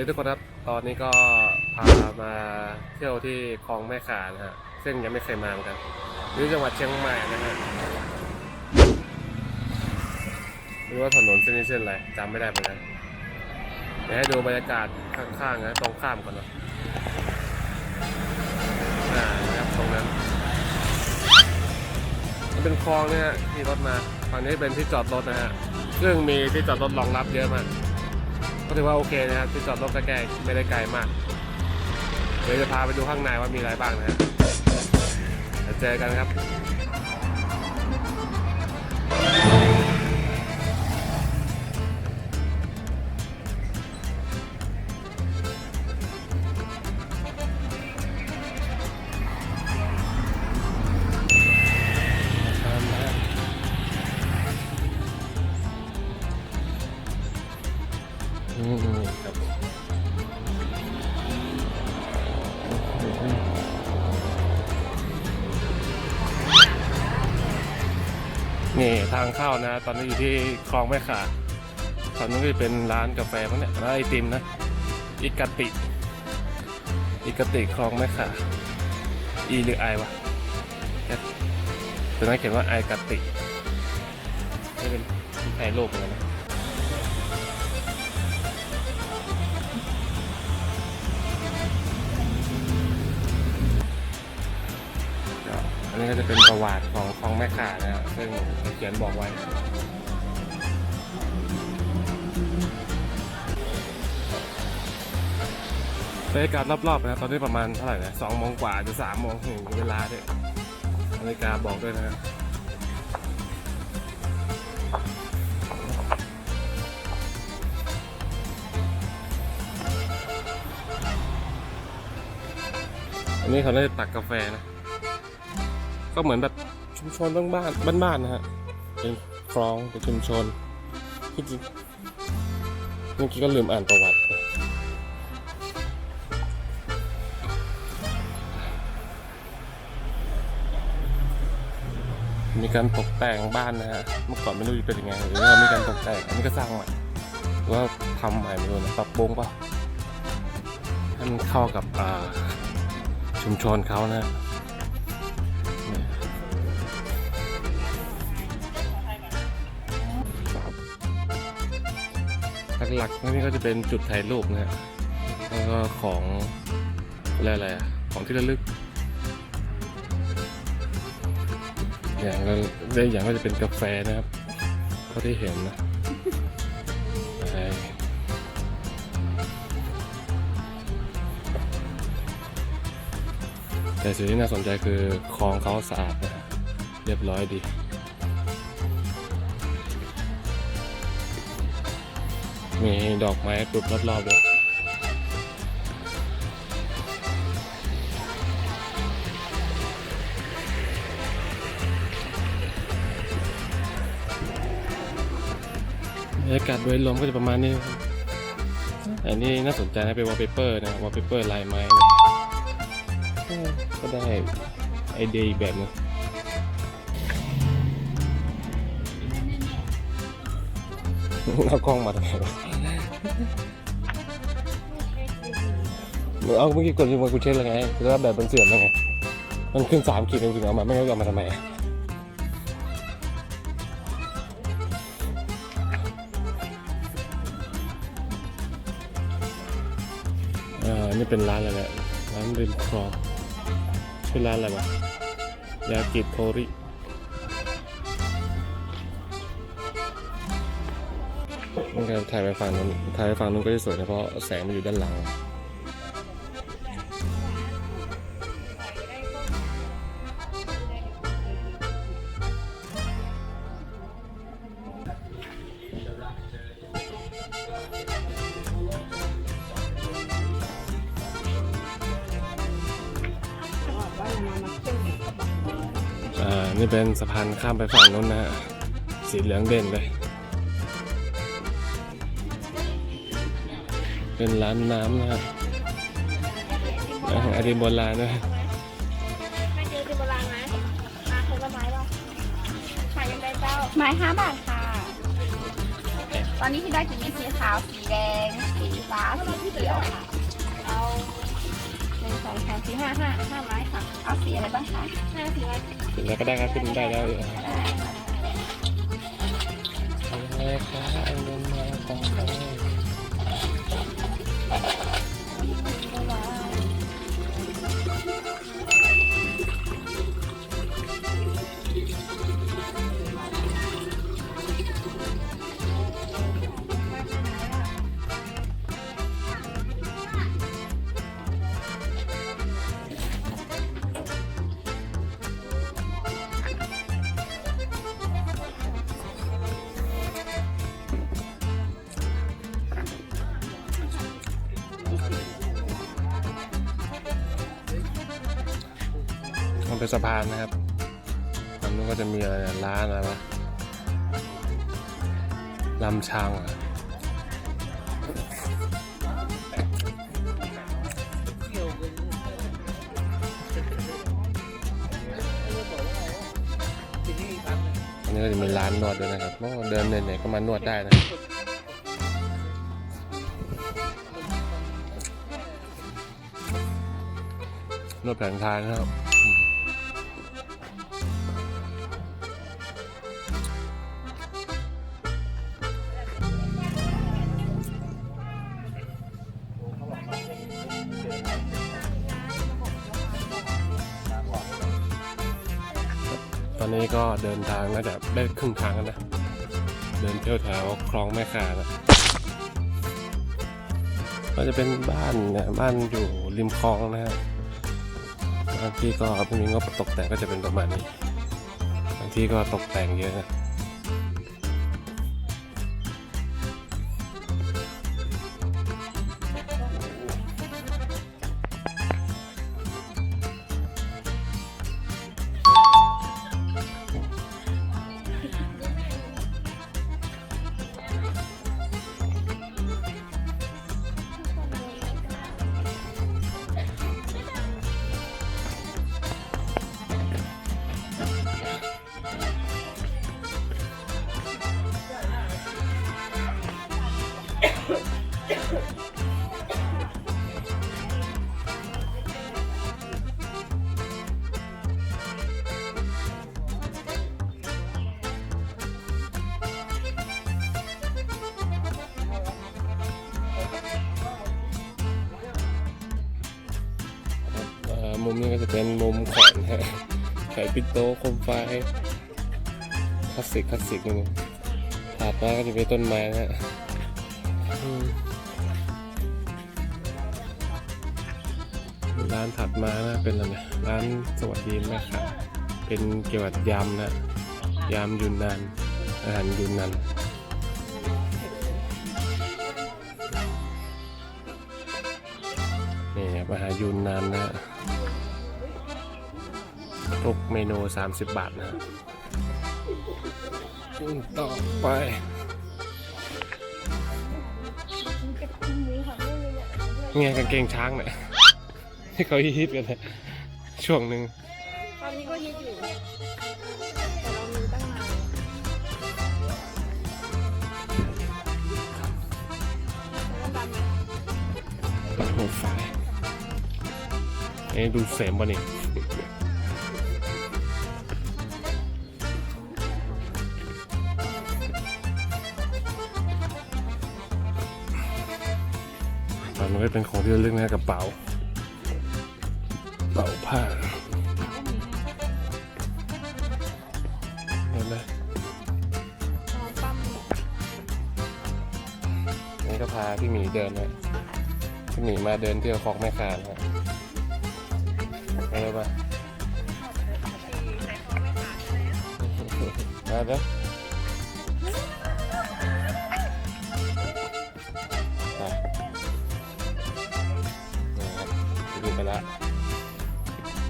ดีทุกคนครับ ตอนนี้ก็พามาเที่ยวที่คลองแม่ขานะฮะซึ่งยังไม่เคยมาเหมือนกันอยู่จังหวัดเชียงใหม่นะฮะไม่รู้ว่าถนนเส้นนี้เส้นอะไรจำไม่ได้เหมือนกันเดี๋ยวให้ดูบรรยากาศข้างๆนะตรงข้ามก่อนเนะอ่านะครับตรงนั้นมันเป็นคลองเนี่ยที่รถมาฝั่งนี้เป็นที่จอดรถนะฮะซึ่งมีที่จอดรถรองรับเยอะมาก ก็ถือว่าโอเคนะครับที่จอดรถใกล้ๆไม่ได้ไกลมาก เดี๋ยวจะพาไปดูข้างในว่ามีอะไรบ้างนะฮะเดี๋ยวเจอกันครับ นี่ทางเข้านะ ตอนนี้อยู่ที่คลองแม่ขาตอนนี้นก็จะเป็นร้านกาแฟมั้งเนี่ยร้านไอติมนะอิกาติ อิกาติคลองแม่ขาอีหรือไอวะตรงนั้นเขียนว่าไอกาตินี่เป็นแพรโลกเลยนะ นี้ก็จะเป็นประวัติของของแม่ข่านะครับซึ่งเขียนบอกไว้ บรรยากาศรอบๆนะตอนนี้ประมาณเท่าไหร่นะสองโมงกว่าจะสามโมงถึงเวลาด้วยนาฬิกาบอกด้วยนะฮะอันนี้เขาได้ตักกาแฟนะ ก็เหมือนแบบชุมชนบ้านๆบ้านๆนะฮะเป็นคลองเป็นชุมชนที่จริงเมื่อกี้ก็ลืมอ่านประวัติมีการตกแต่งบ้านนะฮะ เมื่อก่อนไม่รู้จะเป็นยังไงหรือว่ามีการตกแต่งอันนี้ก็สร้างใหม่หรือว่าทำใหม่ไม่รู้นะปรับปรุงป่ะให้มันเข้ากับชุมชนเขานะ หลักๆนี่ก็จะเป็นจุดถ่ายรูปนะฮะแล้วก็ของอะไรอะไรอะของที่ระลึก อย่างก็ได้อย่างก็จะเป็นกาแฟนะครับเท่าที่เห็นนะแต่สิ่งที่น่าสนใจคือคลองเขาสะอาดนะเรียบร้อยดี มีดอกไม้ปลูกรอบๆด้วยบรรยากาศโดยรวมก็จะประมาณนี้ อันนี้น่าสนใจนะเป็นวอลเปเปอร์นะวอลเปเปอร์ลายไม้นะก็ได้ไอเดียอีกแบบหนึงเอากล้องมาทำไมวะ เอาเมื่อกี้กดรีโมทกูเช็คแล้วไงแล้วแบบมันเสื่อมแล้วไง มันขึ้นสามขีดถึงเอามา ไม่งั้นเอามาทำไมอะอ่านี่เป็นร้านอะไรเนี่ยร้านริมคลองชื่อร้านอะไรวะยากิโทริ นี่ครับถ่ายไปฝั่งนู้นถ่ายไปฝั่งนู้นก็จะสวยนะเพราะแสงมันอยู่ด้านหลังอ่า นี่เป็นสะพานข้ามไปฝั่งนู้นนะฮะ สีเหลืองเด่นเลย เป็นร้านน้ำนะฮะอาหารไอติมโบราณนะฮะไม่เจอที่โบราณไหมมาคนละไม้ป่ะขายยังไงเจ้า ไม้ห้าบาทค่ะ ตอนนี้ที่ได้กินมีสีขาว สีแดง สีฟ้า สีเขียวค่ะ เอาหนึ่งสองสามสี่ห้าห้าห้าไม้ค่ะ เอาสีอะไรบ้างคะห้าสีอะไรขึ้นแล้วก็ได้ครับขึ้นได้แล้วเออได้ค่ะแม่ค้าเอาเงินมาขอ Thank you. เป็นสะพานนะครับตรงนู้นก็จะมีอะไรร้านอะไรวะลำช้างอะอันนี้ก็จะมีร้านนวดด้วยนะครับโอ้เดินไหนๆก็มานวดได้นะนวดแผนไทยนะครับ ตอนนี้ก็เดินทางน่าจะได้ครึ่งทางแล้วนะ เดินเที่ยวแถวคลองแม่ขานะก็จะเป็นบ้านเนี่ยบ้านอยู่ริมคลองนะฮะบางที่ก็ไม่มีงบตกแต่งก็จะเป็นประมาณนี้บางที่ก็ตกแต่งเยอะนะ แขวนปิโตโคมไฟคลาสสิกคลาสสิกนี่ถัดมาก็จะเป็นต้นไม้นะฮะร้านถัดมานะเป็นอะไรร้านสวัสดีแม่ค้าเป็นเกี่ยวกับยำนะยำยูนนานอาหารยูนนานนี่ครับอาหารยูนนานนะ ทุกเมนู 30 บาทนะต่อไปไงกางเกงช้างเนี่ยที่เขาฮิตกันเนี่ยช่วงหนึ่งตอนนี้ก็ฮิตอยู่แต่เรามีตั้งนานแล้วดันไอ้ฟ้าเอ้ดูเสมบ่นี่ ตอนนี้เป็นของที่ระลึกนะกระเป๋ากระเป๋าผ้าเห็นไหมนี่ก็พาพี่หมีเดินนะพี่หมีมาเดินเที่ยวคลองแม่คานนะไปเลยปมาเด้อ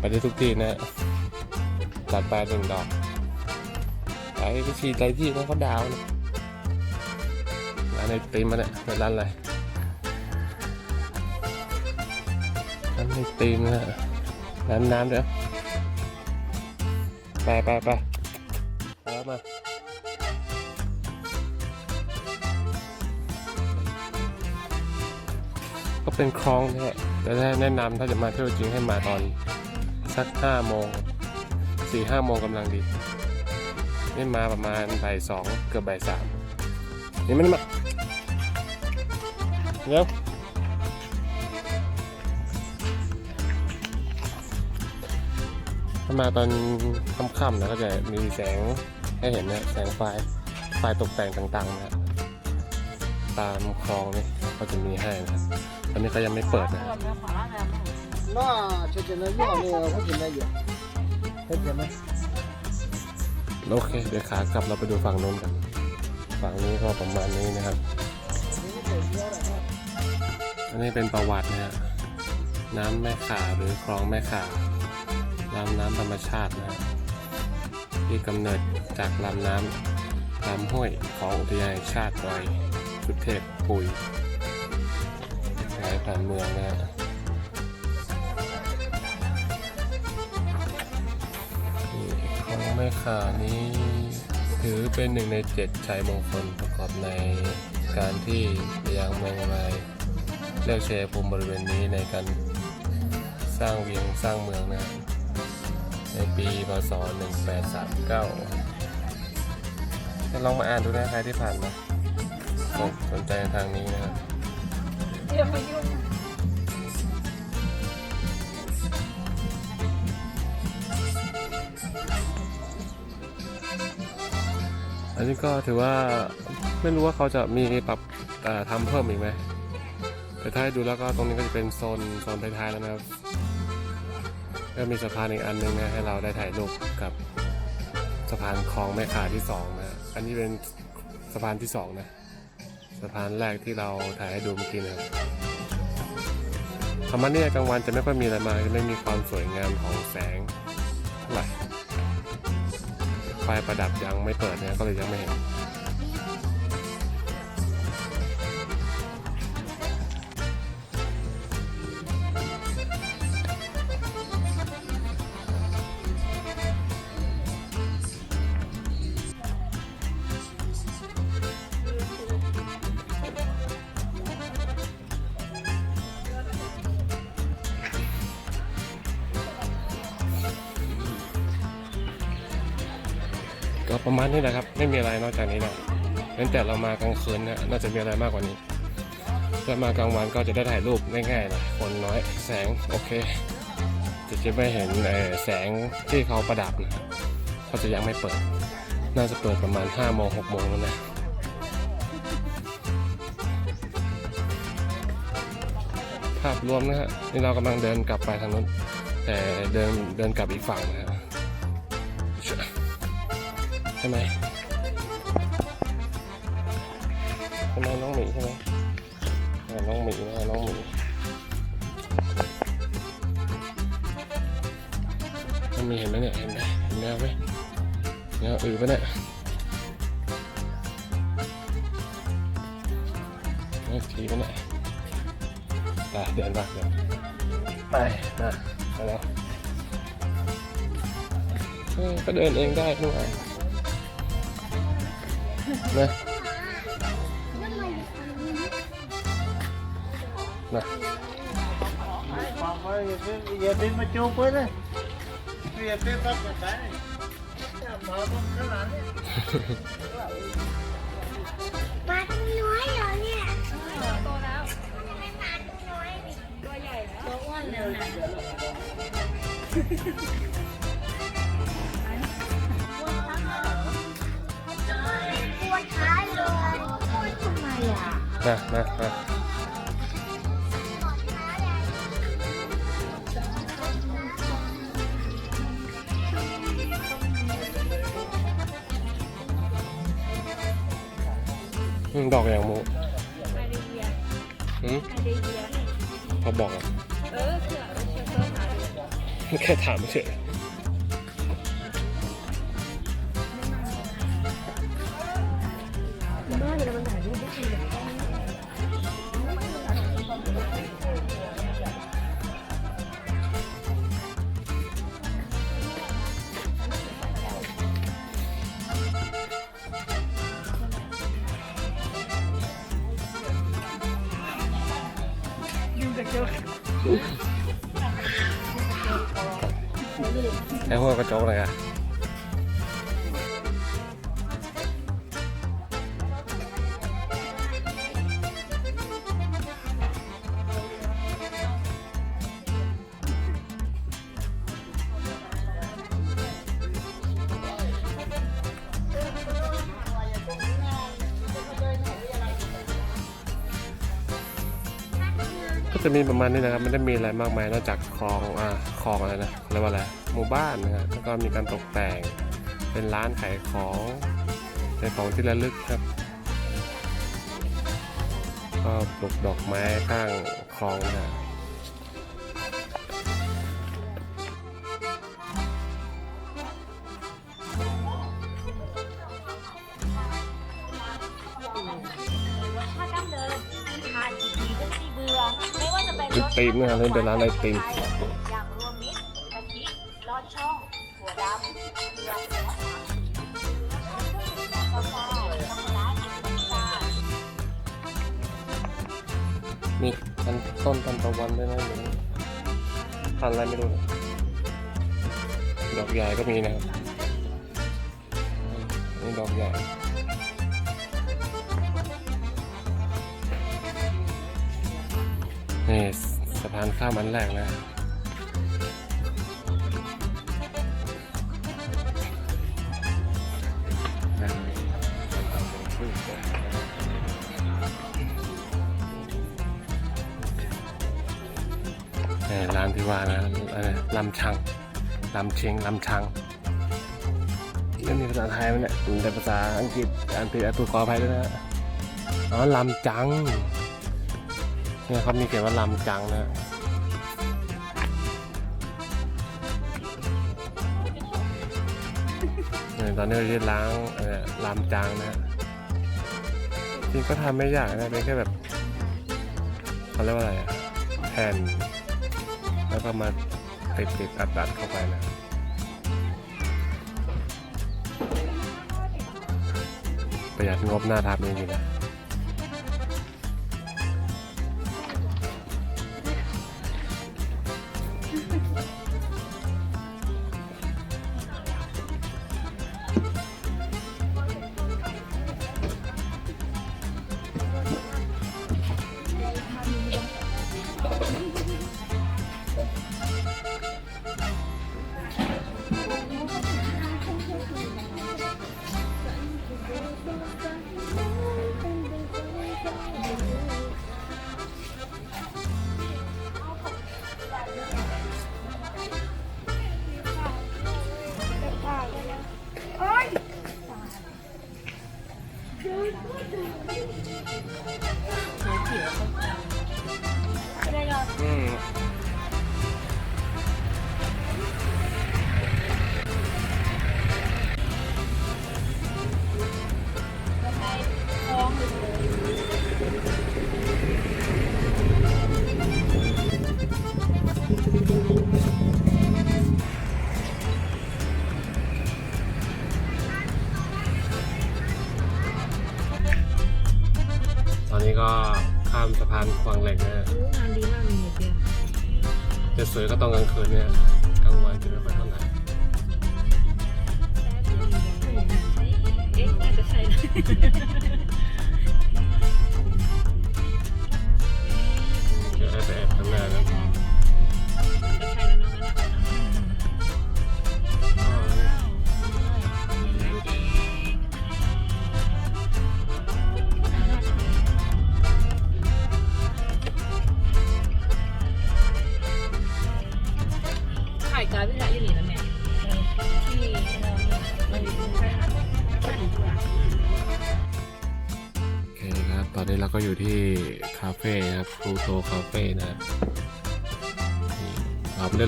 ไปได้ทุกที่นะจัดไปหนึ่งดอกไปวิธีไรที่เขาดาวนะร้านไอติมมาเนี่ยร้านอะไรร้านไอติมนะร้านน้ำด้วยไปไปไปแล้วมาก็เป็นคลองนะฮะแต่ถ้าแนะนำถ้าจะมาเที่ยวจริงให้มาตอน สักห้าโมงสี่ห้าโมงกำลังดีนี่มาประมาณบ่ายสองเกือบบ่ายสามนี่มันมาเดี๋ยวถ้ามาตอนค่ำๆนะก็จะมีแสงให้เห็นนะแสงไฟไฟตกแต่งต่างๆนะตามคลองนี่ก็จะมีให้นะตอนนี้ก็ยังไม่เปิดนะ 那这只能要那个，我只能有，这怎么？ โอเค เดี๋ยวขากลับเราไปดูฝั่งนู้นกัน ฝั่งนี้ก็ประมาณนี้นะครับ อันนี้เป็นประวัตินะฮะ น้ำแม่ขาหรือคลองแม่ขาลำน้ำธรรมชาตินะฮะที่กำเนิดจากลำน้ำลำห้วยของอุทยานแห่งชาติดอยสุเทพปุยไหลผ่านเมืองนะฮะ ของแม่ขานี้ถือเป็นหนึ่งในเจ็ดชัยมงคลประกอบในการที่ยังเมืองลายเลือกเชยภูมิบริเวณนี้ในการสร้างเวียงสร้างเมืองนะในปีพศ 1839ลองมาอ่านดูนะใครที่ผ่านมาสนสนใจทางนี้นะครับอย่ามายุ่ง อันนี้ก็ถือว่าไม่รู้ว่าเขาจะมีปรับทำเพิ่มอีกไหมแต่ถ้าดูแล้วก็ตรงนี้ก็จะเป็นโซนโซนท้ายๆแล้วนะครับก็มีสะพานอีกอันหนึงนะให้เราได้ถ่ายรูปกับสะพานคลองแม่ขาที่สองนะอันนี้เป็นสะพานที่สองนะสะพานแรกที่เราถ่ายให้ดูเมื่อกี้นะครับธรรมะเนี่ยกลางวันจะไม่ค่อยมีอะไรมาจะไม่มีความสวยงามของแสงเท่าไหร่ ไฟประดับยังไม่เปิดเนี่ยก็เลยยังไม่เห็น ก็ประมาณนี้แหละครับ ไม่มีอะไรนอกจากนี้แล้วงั้นแต่เรามากลางคืนนี่ยน่าจะมีอะไรมากกว่านี้ถ้ามากลางวันก็จะได้ถ่ายรูปง่ายๆหน่อยคนน้อยแสงโอเคจะจะไม่เห็นแสงที่เขาประดับนะเขาจะยังไม่เปิด น่าจะเปิดประมาณ5โมง6โมงแล้วนะภาพรวมนะฮะนี่เรากำลังเดินกลับไปทางนู้นแต่เดินเดินกลับอีกฝั่งนะฮะ ใช่ไหมใช่ไหมน้องหมีใช่ไหมน้องหมีนะน้องหมีน้องหมีเห็นไหมเนี่ยเห็นไหมเห็นแมวไหมแมวอือปะเนี่ยแมวทีปะเนี่ยไปเดินไปเดินไปนะไปแล้วก็เดินเองได้ทุกวันนะนะ Papa, ya ven, ya ven macam apa dah? Ya ven apa dah? Ya mau kan ni. ปลาตัวน้อย่าตั วน้อยนี่ตัวใหญ่แล้วตัวอ้วน อะนะนะนะปวดท้ายอะอืมดอกอย่างโมมาเลเซียอืมมาเลเซียเขาบอกอะเออเสือเสือเสือหาดูแค่ถามเฉย ไอ้หัวกระจกเลยอะ มีประมาณนี้นะครับไม่ได้มีอะไรมากมายนอกจากคลองอ่าคลองอะไรนะเรียกว่าอะไรหมู่บ้านนะครับแล้วก็มีการตกแต่งเป็นร้านขายของขายของที่ระลึกครับก็ปลูกดอกไม้ข้างคลองนะ ติมนะครับนี่เป็นร้านไอติมอย่างรวมมิตรกะทิลอดช่องถั่วลามสีกาแฟช็อกโกแลตน้ำตาลมีพันต้นพันตะวันด้วยนะเดี๋ยวนี้พันอะไรไม่รู้นะดอกใหญ่ก็มีนะครับนี่ดอกใหญ่นี่ สะพานข้ามอันแรกนะนี่ร้านที่ว่านะลำชังลำเชงลำชังไม่มีภาษาไทยมันเนี่ยแต่ภาษาอังกฤษอ่านผิดอ่านถูกขออภัยด้วยนะอ๋อลำจัง เนี่ยเขามีเขียนว่าลำจังนะเนี่ยตอนนี้เราจะล้างเอ่อลามจางนะฮะจริงก็ทำไม่ยากนะเป็นแค่แบบเขาเรียกว่าอะไรอะแผ่น แล้วก็มาติดติดตัดตัดเข้าไปนะประหยัดงบหน้าทำจริงๆนะ สวยก็ตองกลางคืนเนี่ย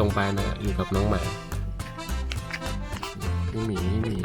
ลงไปนะอยู่กับน้องหมาพี่หมีหมี